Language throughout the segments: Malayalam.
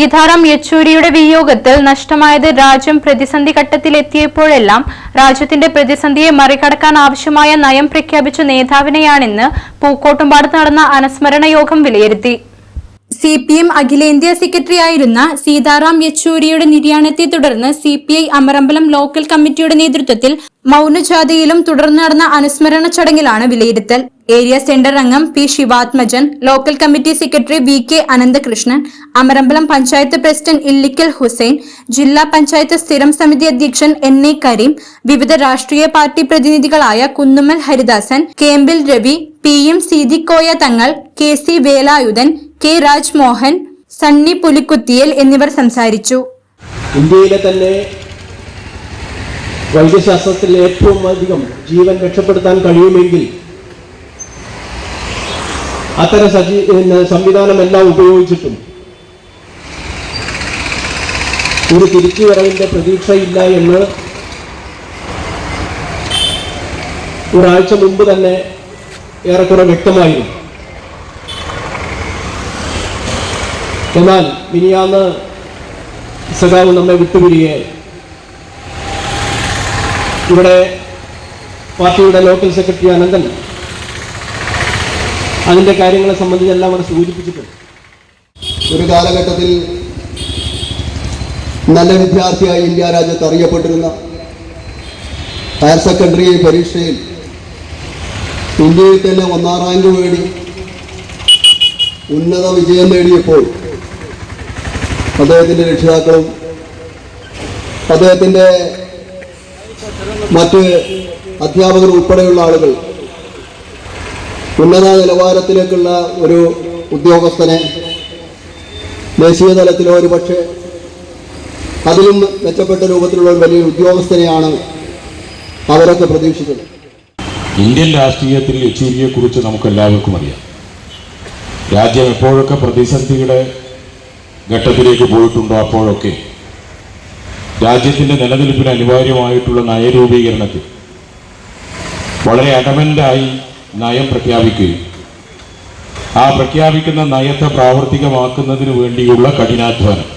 സീതാറാം യെച്ചൂരിയുടെ വിയോഗത്തിൽ നഷ്ടമായത് രാജ്യം പ്രതിസന്ധി ഘട്ടത്തിലെത്തിയപ്പോഴെല്ലാം രാജ്യത്തിന്റെ പ്രതിസന്ധിയെ മറികടക്കാൻ ആവശ്യമായ നയം പ്രഖ്യാപിച്ച നേതാവിനെയാണെന്ന് പൂക്കോട്ടുംപാടത്ത് നടന്ന അനുസ്മരണ യോഗം വിലയിരുത്തി. സി പി എം അഖിലേന്ത്യാ സെക്രട്ടറി ആയിരുന്ന സീതാറാം യെച്ചൂരിയുടെ നിര്യാണത്തെ തുടർന്ന് C P I Amarambalam local കമ്മിറ്റിയുടെ നേതൃത്വത്തിൽ മൗനജാഥയിലും തുടർന്ന് നടന്ന അനുസ്മരണ ചടങ്ങിലാണ് വിലയിരുത്തൽ. ഏരിയ സെന്റർ അംഗം P Sivathmajan local committee secretary V K Ananthakrishnan Amarambalam panchayat president Illikkal Hussain ജില്ലാ പഞ്ചായത്ത് സ്ഥിരം സമിതി അധ്യക്ഷൻ എൻ എ കരീം വിവിധ രാഷ്ട്രീയ party പ്രതിനിധികളായ Kunnummal Haridasan Kempil Ravi P M Seethikoya Thangal K C Velayudhan K Rajmohan Sunny Pulikkuthiyil എന്നിവർ സംസാരിച്ചു. ഇന്ത്യയിലെ തന്നെ വൈദ്യശാസ്ത്രത്തിൽ ഏറ്റവും അധികം ജീവൻ രക്ഷപ്പെടുത്താൻ കഴിയുമെങ്കിൽ അത്തരം സജീ സംവിധാനമെല്ലാം ഉപയോഗിച്ചിട്ടും ഒരു തിരിച്ചുവരവിന്റെ പ്രതീക്ഷയില്ല എന്ന് ഒരാഴ്ച മുമ്പ് തന്നെ ഏറെക്കുറെ വ്യക്തമായിരുന്നു. എന്നാൽ മിനിയാന്ന് സഖാവ് നമ്മെ വിട്ടുപിരികെ ഇവിടെ പാർട്ടിയുടെ ലോക്കൽ സെക്രട്ടറി അനന്തൻ അതിന്റെ കാര്യങ്ങളെ സംബന്ധിച്ചെല്ലാം അവിടെ സൂചിപ്പിച്ചിട്ടുണ്ട്. ഒരു കാലഘട്ടത്തിൽ നല്ല വിദ്യാർത്ഥിയായി ഇന്ത്യ രാജ്യത്ത് അറിയപ്പെട്ടിരുന്ന ഹയർ സെക്കൻഡറി പരീക്ഷയിൽ ഇന്ത്യയിൽ തന്നെ ഒന്നാം റാങ്ക് നേടി ഉന്നത വിജയം നേടിയപ്പോൾ അദ്ദേഹത്തിന്റെ രക്ഷിതാക്കളും അദ്ദേഹത്തിന്റെ മറ്റ് അധ്യാപകർ ഉൾപ്പെടെയുള്ള ആളുകൾ ഉന്നത നിലവാരത്തിലേക്കുള്ള ഒരു ഉദ്യോഗസ്ഥനെ ദേശീയ തലത്തിലോ ഒരു പക്ഷേ അതിലും മെച്ചപ്പെട്ട രൂപത്തിലുള്ള വലിയ ഉദ്യോഗസ്ഥനെയാണ് അവരൊക്കെ പ്രതീക്ഷിച്ചത്. ഇന്ത്യൻ രാഷ്ട്രീയത്തിൽ യെച്ചൂരിയെക്കുറിച്ച് നമുക്ക് എല്ലാവർക്കും അറിയാം. രാജ്യം എപ്പോഴൊക്കെ പ്രതിസന്ധിയുടെ ഘട്ടത്തിലേക്ക് പോയിട്ടുണ്ടോ അപ്പോഴൊക്കെ. രാജ്യത്തിന്റെ നിലനിൽപ്പിന് അനിവാര്യമായിട്ടുള്ള നയരൂപീകരണത്തിൽ വളരെ അഡമന്റായി നയം പ്രഖ്യാപിക്കുകയും ആ പ്രഖ്യാപിക്കുന്ന നയത്തെ പ്രാവർത്തികമാക്കുന്നതിന് വേണ്ടിയുള്ള കഠിനാധ്വാനം.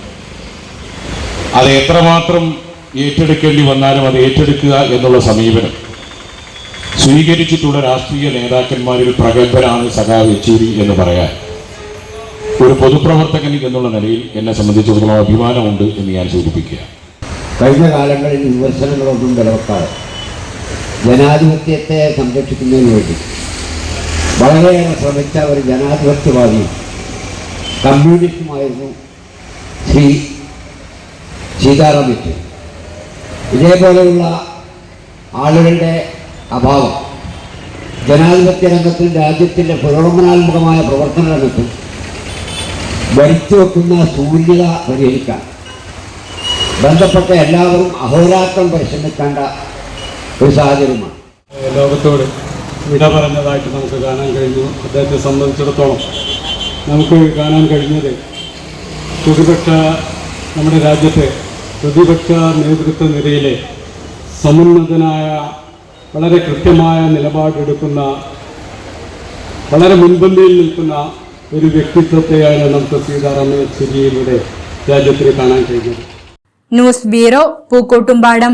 അത് എത്രമാത്രം ഏറ്റെടുക്കേണ്ടി വന്നാലും അത് ഏറ്റെടുക്കുക എന്നുള്ള സമീപനം. സ്വീകരിച്ചിട്ടുള്ള രാഷ്ട്രീയ നേതാക്കന്മാരിൽ പ്രഗത്ഭനാണ് സഖാവ് യെച്ചൂരി എന്ന് പറയാൻ. ഒരു പൊതുപ്രവർത്തകൻ എന്നുള്ള നിലയിൽ എന്നെ സംബന്ധിച്ചിടത്തോളം അഭിമാനമുണ്ട് എന്ന് ഞാൻ സൂചിപ്പിക്കുക. കഴിഞ്ഞ കാലങ്ങളിൽ വിമർശനങ്ങളൊന്നും നിലനിർത്താതെ ജനാധിപത്യത്തെ സംരക്ഷിക്കുന്നതിന് വേണ്ടി വളരെയേറെ ശ്രമിച്ച ഒരു ജനാധിപത്യവാദി കമ്മ്യൂണിസ്റ്റുമായിരുന്നു ശ്രീ സീതാറാം യെച്ചൂരി. ഇതേപോലെയുള്ള ആളുകളുടെ അഭാവം ജനാധിപത്യ രംഗത്തും രാജ്യത്തിന്റെ പുരോഗമനാത്മകമായ പ്രവർത്തന രംഗത്തും വരുത്തി വെക്കുന്ന സൂര്യത പരിഹരിക്കാൻ ബന്ധപ്പെട്ട എല്ലാവരും അഹോരാത്രം പരിശ്രമിക്കേണ്ട ഒരു സാഹചര്യമാണ്. ലോകത്തോട് വിട പറഞ്ഞതായിട്ട് നമുക്ക് കാണാൻ കഴിഞ്ഞു. അദ്ദേഹത്തെ സംബന്ധിച്ചിടത്തോളം നമുക്ക് കാണാൻ കഴിഞ്ഞത് പ്രതിപക്ഷ നമ്മുടെ രാജ്യത്തെ പ്രതിപക്ഷ നേതൃത്വ നിരയിലെ സമുന്നതനായ വളരെ കൃത്യമായ നിലപാടെടുക്കുന്ന വളരെ മുൻപന്തിയിൽ നിൽക്കുന്ന ഒരു വ്യക്തിത്വത്തെയാണ് നമുക്ക് സീതാറാം യെച്ചൂരിയിലൂടെ രാജ്യത്തിന് കാണാൻ കഴിഞ്ഞത്. News bureau Pookkottumpadam.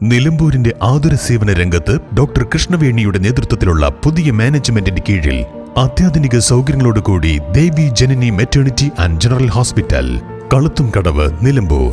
നിലമ്പൂരിന്റെ ആതുര സേവന രംഗത്ത് ഡോക്ടർ കൃഷ്ണവേണിയുടെ നേതൃത്വത്തിലുള്ള പുതിയ മാനേജ്മെന്റിന്റെ കീഴിൽ അത്യാധുനിക സൗകര്യങ്ങളോടുകൂടി Devi Janani maternity and general hospital Kaluthumkadavu Nilambur.